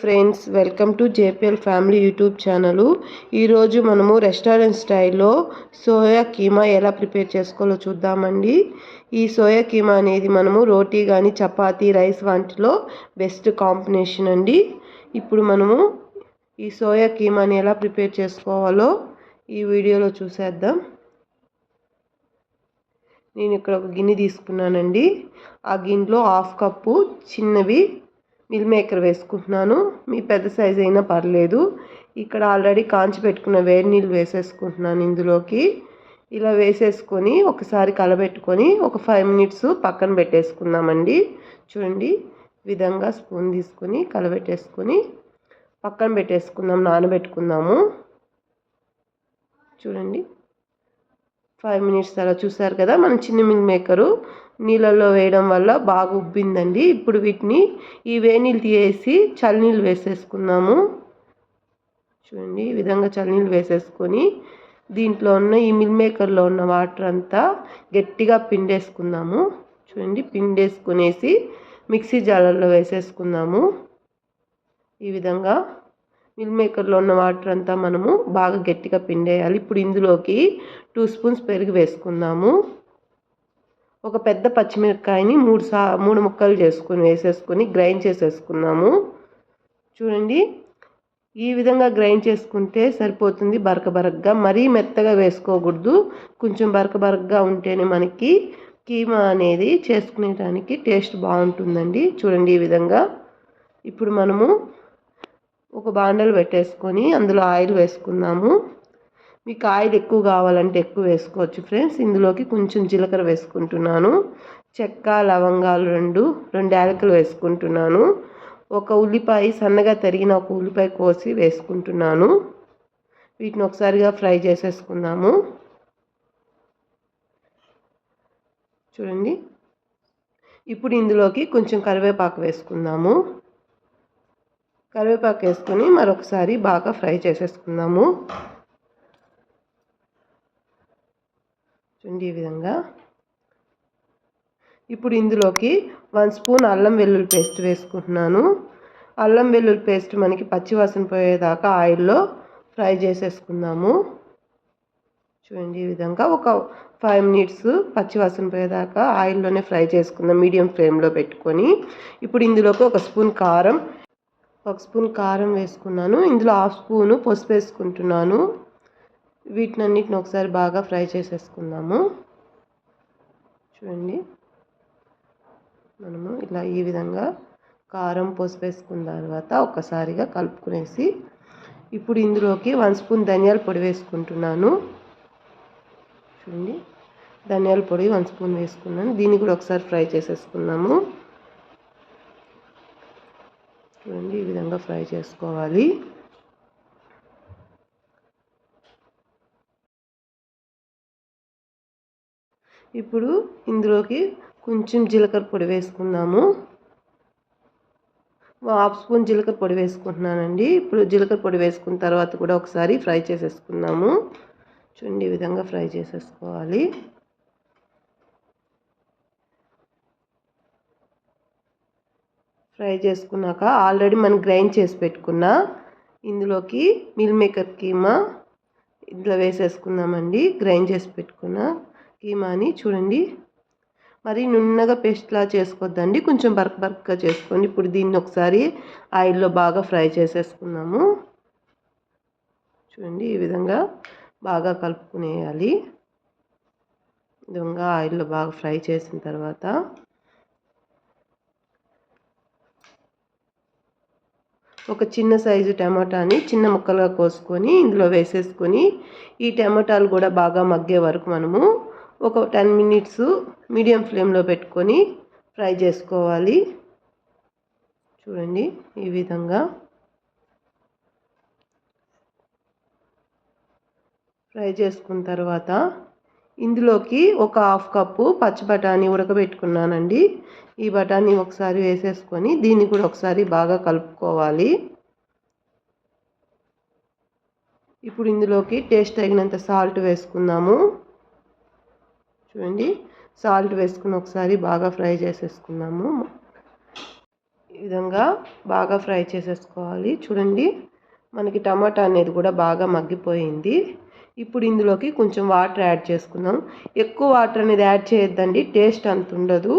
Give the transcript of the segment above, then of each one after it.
Friends welcome to JPL family YouTube channel. ఈరోజు మనము restaurant స్టైల్లో సోయా కీమా ఎలా ప్రిపేర్ చేసుకోవాలో చూద్దామండి. ఈ సోయా కీమా అనేది మనము రోటీ కానీ చపాతీ రైస్ వాటిలో బెస్ట్ కాంబినేషన్ అండి. ఇప్పుడు మనము ఈ సోయా కీమాని ఎలా ప్రిపేర్ చేసుకోవాలో ఈ వీడియోలో చూసేద్దాం. నేను ఇక్కడ ఒక గిన్నె తీసుకున్నానండి. ఆ గిన్నెలో హాఫ్ కప్పు చిన్నవి మిల్ మేకర్ వేసుకుంటున్నాను. మీ పెద్ద సైజ్ అయినా పర్లేదు. ఇక్కడ ఆల్రెడీ కాంచి పెట్టుకున్న వేడి నీళ్ళు వేసేసుకుంటున్నాను ఇందులోకి. ఇలా వేసేసుకొని ఒకసారి కలబెట్టుకొని ఒక ఫైవ్ మినిట్స్ పక్కన పెట్టేసుకుందామండి. చూడండి విధంగా స్పూన్ తీసుకొని కలబెట్టేసుకొని పక్కన పెట్టేసుకుందాం నానబెట్టుకుందాము. చూడండి ఫైవ్ మినిట్స్ అలా చూసారు కదా మనం చిన్న మిల్ మేకరు. నీళ్ళల్లో వేయడం వల్ల బాగా ఉబ్బిందండి. ఇప్పుడు వీటిని ఈ వేనీళ్ళు తీసేసి చల్లనీళ్ళు వేసేసుకున్నాము చూడండి ఈ విధంగా చల్లనీళ్ళు వేసేసుకొని దీంట్లో ఉన్న ఈ మిల్ మేకర్లో ఉన్న వాటర్ అంతా గట్టిగా పిండేసుకుందాము. చూడండి పిండేసుకునేసి మిక్సీ జాలర్లో వేసేసుకుందాము. ఈ విధంగా మిల్ మేకర్లో ఉన్న వాటర్ అంతా మనము బాగా గట్టిగా పిండేయాలి. ఇప్పుడు ఇందులోకి టూ స్పూన్స్ పెరుగు వేసుకుందాము. ఒక పెద్ద పచ్చిమిరపకాయని మూడు సా మూడు ముక్కలు చేసుకొని వేసేసుకొని గ్రైండ్ చేసేసుకున్నాము. చూడండి ఈ విధంగా గ్రైండ్ చేసుకుంటే సరిపోతుంది బరక బరకగా. మరీ మెత్తగా వేసుకోకూడదు. కొంచెం బరక బరకగా ఉంటేనే మనకి కీమా అనేది చేసుకునేటానికి టేస్ట్ బాగుంటుందండి. చూడండి ఈ విధంగా. ఇప్పుడు మనము ఒక బాండలు పెట్టేసుకొని అందులో ఆయిల్ వేసుకుందాము. మీకు ఆయిల్ ఎక్కువ కావాలంటే ఎక్కువ వేసుకోవచ్చు ఫ్రెండ్స్. ఇందులోకి కొంచెం జీలకర్ర వేసుకుంటున్నాను. చెక్క లవంగాలు రెండు రెండు యాలకులు వేసుకుంటున్నాను. ఒక ఉల్లిపాయ సన్నగా తరిగిన ఒక ఉల్లిపాయ కోసి వేసుకుంటున్నాను. వీటిని ఒకసారిగా ఫ్రై చేసేసుకుందాము. చూడండి. ఇప్పుడు ఇందులోకి కొంచెం కరివేపాకు వేసుకుందాము. కరివేపాకు వేసుకొని మరొకసారి బాగా ఫ్రై చేసేసుకుందాము. చూడండి ఈ విధంగా. ఇప్పుడు ఇందులోకి వన్ స్పూన్ అల్లం వెల్లుల్లి పేస్ట్ వేసుకుంటున్నాను. అల్లం వెల్లుల్లి పేస్ట్ మనకి పచ్చివాసన పోయేదాకా ఆయిల్లో ఫ్రై చేసేసుకుందాము. చూడండి ఈ విధంగా ఒక ఫైవ్ మినిట్స్ పచ్చివాసన పోయేదాకా ఆయిల్లోనే ఫ్రై చేసుకుందాం మీడియం ఫ్లేమ్లో పెట్టుకొని. ఇప్పుడు ఇందులోకి ఒక స్పూన్ కారం ఒక స్పూన్ కారం వేసుకున్నాను. ఇందులో హాఫ్ స్పూను పసుపు వేసుకుంటున్నాను. వీటినన్నిటిని ఒకసారి బాగా ఫ్రై చేసేసుకుందాము. చూడండి. మనము ఇలా ఈ విధంగా కారం పసుపు వేసుకున్న తర్వాత ఒక్కసారిగా కలుపుకునేసి ఇప్పుడు ఇందులోకి వన్ స్పూన్ ధనియాల పొడి వేసుకుంటున్నాను. చూడండి. ధనియాల పొడి వన్ స్పూన్ వేసుకున్నాను. దీన్ని కూడా ఒకసారి ఫ్రై చేసేసుకున్నాము చూడండి ఈ విధంగా ఫ్రై చేసుకోవాలి. ఇప్పుడు ఇందులోకి కొంచెం జీలకర్ర పొడి వేసుకుందాము. హాఫ్ స్పూన్ జీలకర్ర పొడి వేసుకుంటున్నానండి. ఇప్పుడు జీలకర్ర పొడి వేసుకున్న తర్వాత కూడా ఒకసారి ఫ్రై చేసేసుకుందాము. చూడండి ఈ విధంగా ఫ్రై చేసేసుకోవాలి. ఫ్రై చేసుకున్నాక ఆల్రెడీ మనం గ్రైండ్ చేసి పెట్టుకున్న ఇందులోకి మిల్ మేకర్ కీమా ఇందులో వేసేసుకుందామండి. గ్రైండ్ చేసి పెట్టుకున్న కీమాని చూడండి. మరి నున్నగా పేస్ట్లా చేసుకోవద్దండి కొంచెం బర్క్ బర్క్గా చేసుకోండి. ఇప్పుడు దీన్ని ఒకసారి ఆయిల్లో బాగా ఫ్రై చేసేసుకున్నాము. చూడండి ఈ విధంగా బాగా కలుపుకునేయాలి. విధంగా ఆయిల్లో బాగా ఫ్రై చేసిన తర్వాత ఒక చిన్న సైజు టమాటాని చిన్న ముక్కలుగా కోసుకొని ఇందులో వేసేసుకొని ఈ టమాటాలు కూడా బాగా మగ్గే వరకు మనము ఒక టెన్ మినిట్స్ మీడియం ఫ్లేమ్లో పెట్టుకొని ఫ్రై చేసుకోవాలి. చూడండి ఈ విధంగా. ఫ్రై చేసుకున్న తర్వాత ఇందులోకి ఒక హాఫ్ కప్పు పచ్చి బఠానీ ఉడకబెట్టుకున్నానండి. ఈ బఠానీ ఒకసారి వేసేసుకొని దీన్ని కూడా ఒకసారి బాగా కలుపుకోవాలి. ఇప్పుడు ఇందులోకి టేస్ట్ తగినంత సాల్ట్ వేసుకుందాము. చూడండి. సాల్ట్ వేసుకుని ఒకసారి బాగా ఫ్రై చేసేసుకున్నాము ఈ విధంగా బాగా ఫ్రై చేసేసుకోవాలి. చూడండి మనకి టమాటా అనేది కూడా బాగా మగ్గిపోయింది. ఇప్పుడు ఇందులోకి కొంచెం వాటర్ యాడ్ చేసుకుందాం. ఎక్కువ వాటర్ అనేది యాడ్ చేయొద్దండి టేస్ట్ అంత ఉండదు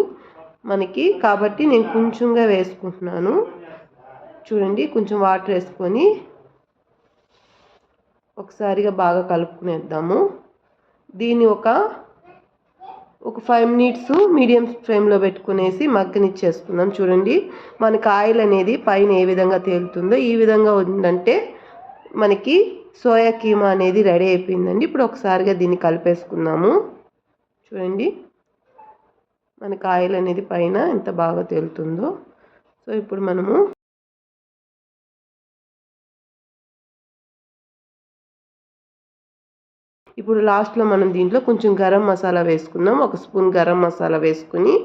మనకి. కాబట్టి నేను కొంచెంగా వేసుకుంటున్నాను. చూడండి కొంచెం వాటర్ వేసుకొని ఒకసారిగా బాగా కలుపుకునేద్దాము. దీన్ని ఒక ఒక ఫైవ్ మినిట్స్ మీడియం ఫ్లేమ్లో పెట్టుకునేసి మగ్గనిచ్చేసుకుందాం. చూడండి మనకి ఆయిల్ అనేది పైన ఏ విధంగా తేలుతుందో ఈ విధంగా ఉందంటే మనకి సోయా కీమా అనేది రెడీ అయిపోయిందండి. ఇప్పుడు ఒకసారిగా దీన్ని కలిపేసుకుందాము. చూడండి మనకి ఆయిల్ అనేది పైన ఎంత బాగా తేలుతుందో. సో ఇప్పుడు మనము ఇప్పుడు లాస్ట్లో మనం దీంట్లో కొంచెం గరం మసాలా వేసుకుందాం. ఒక స్పూన్ గరం మసాలా వేసుకుని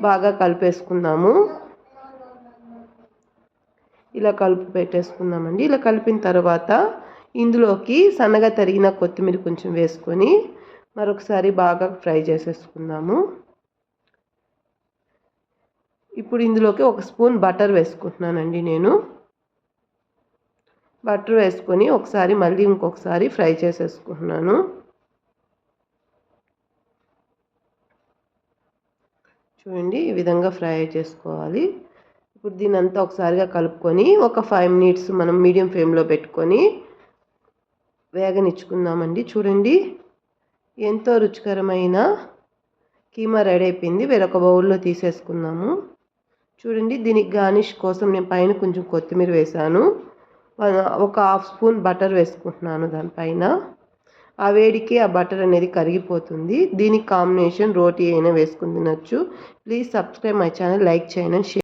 బాగా కలిపేసుకుందాము. ఇలా కలిపి పెట్టేసుకుందామండి. ఇలా కలిపిన తర్వాత ఇందులోకి సన్నగా తరిగిన కొత్తిమీర కొంచెం వేసుకొని మరొకసారి బాగా ఫ్రై చేసేసుకుందాము. ఇప్పుడు ఇందులోకి ఒక స్పూన్ బటర్ వేసుకుంటున్నానండి నేను. బటర్ వేసుకొని ఒకసారి మళ్ళీ ఇంకొకసారి ఫ్రై చేసేసుకుంటున్నాను. చూడండి ఈ విధంగా ఫ్రై చేసుకోవాలి. ఇప్పుడు దీని అంతా ఒకసారిగా కలుపుకొని ఒక ఫైవ్ మినిట్స్ మనం మీడియం ఫ్లేమ్లో పెట్టుకొని వేగనిచ్చుకుందామండి. చూడండి ఎంతో రుచికరమైన కీమా రెడీ అయిపోయింది. వేరొక బౌల్లో తీసేసుకుందాము. చూడండి దీనికి గార్నిష్ కోసం నేను పైన కొంచెం కొత్తిమీర వేశాను. ఒక హాఫ్ స్పూన్ బటర్ వేసుకుంటున్నాను దానిపైన. ఆ వేడికి ఆ బటర్ అనేది కరిగిపోతుంది. దీనికి కాంబినేషన్ రోటీ అయినా వేసుకుని తినచ్చు. Please subscribe my channel like చేయండి షేర్